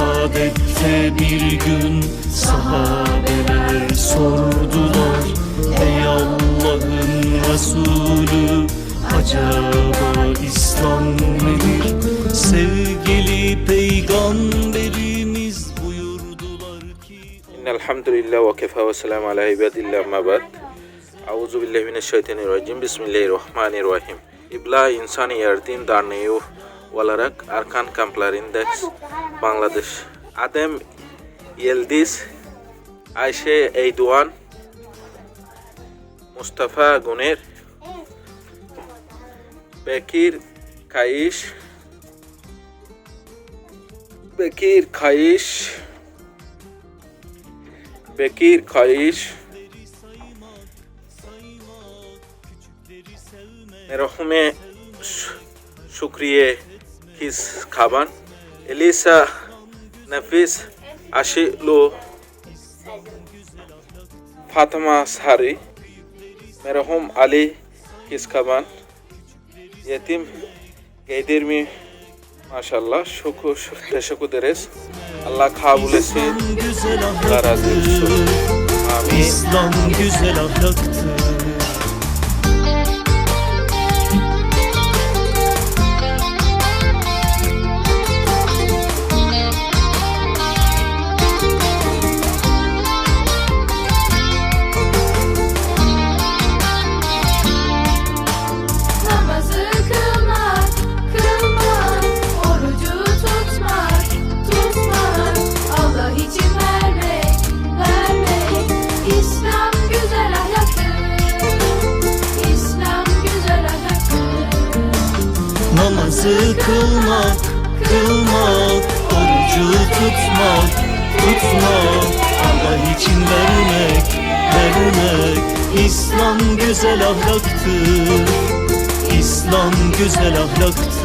saadette bir gün sahabeler sordular Ey Allah'ın Resulü acaba İslam nedir? Sevgili Peygamberimiz buyurdular ki İnnelhamdülillah ve kefa ve selamu ala ibadillah mabad Euzubillahimineşşeytanirracim Bismillahirrahmanirrahim İbla insani yardım derneği olarak Arkan Kamplarında Bangladesh আদেম ইয়েলদিস আইসে এইদুয়ান মুস্তাফা গুনের বেকির কাইশ বেকির খাইশ বেকির খাইশ এরকমে শুক্রিয়ে খিস খাবান ELISA নাফিস আশিলু ফাতমা সারি মেরহম আলী কিসকাবান ইয়েতিম গেদিরমি মাশাল্লাহ সুখ সুখ দেরেস আল্লাহ খা বলেছে তারা আমি İslam güzel ahlaktır İslam güzel ahlaktır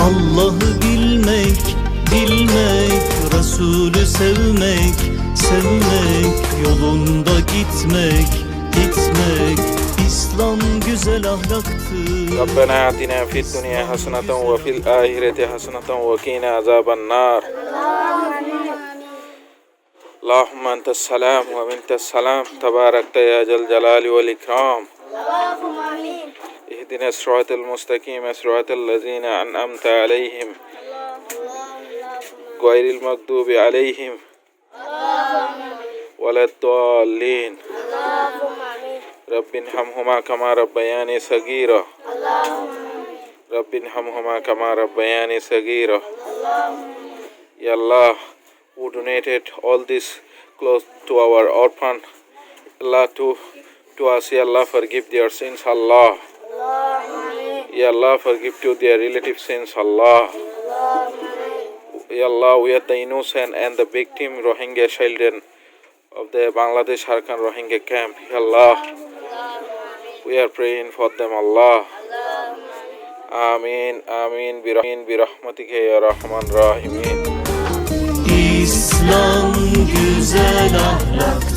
Allah'ı bilmek, bilmek, Resulü sevmek, sevmek Yolunda gitmek, gitmek İslam güzel ahlaktır fi dunya hasanatan ve fil ahireti hasanatan ve kina azaban nar اللهم أنت السلام ومنت السلام تباركت يا جل جلال والإكرام اهدنا الصراط المستقيم صراط الذين أنعمت عليهم غير المغضوب عليهم ولا الضالين رب ارحمهما كما ربياني صغيرا رب ارحمهما كما ربياني صغيرا يا الله who donated all this clothes to our orphan Allah to to us Ya Allah forgive their sins Allah Ya Allah forgive to their relative sins Allah Ya Allah we are the innocent and the victim Rohingya children of the Bangladesh Harkan Rohingya camp. Allah, we are praying for them, Allah. Amin, Amin, Birahin, Birahmatika, Ya Rahman, Rahimin. Islam güzel ahlak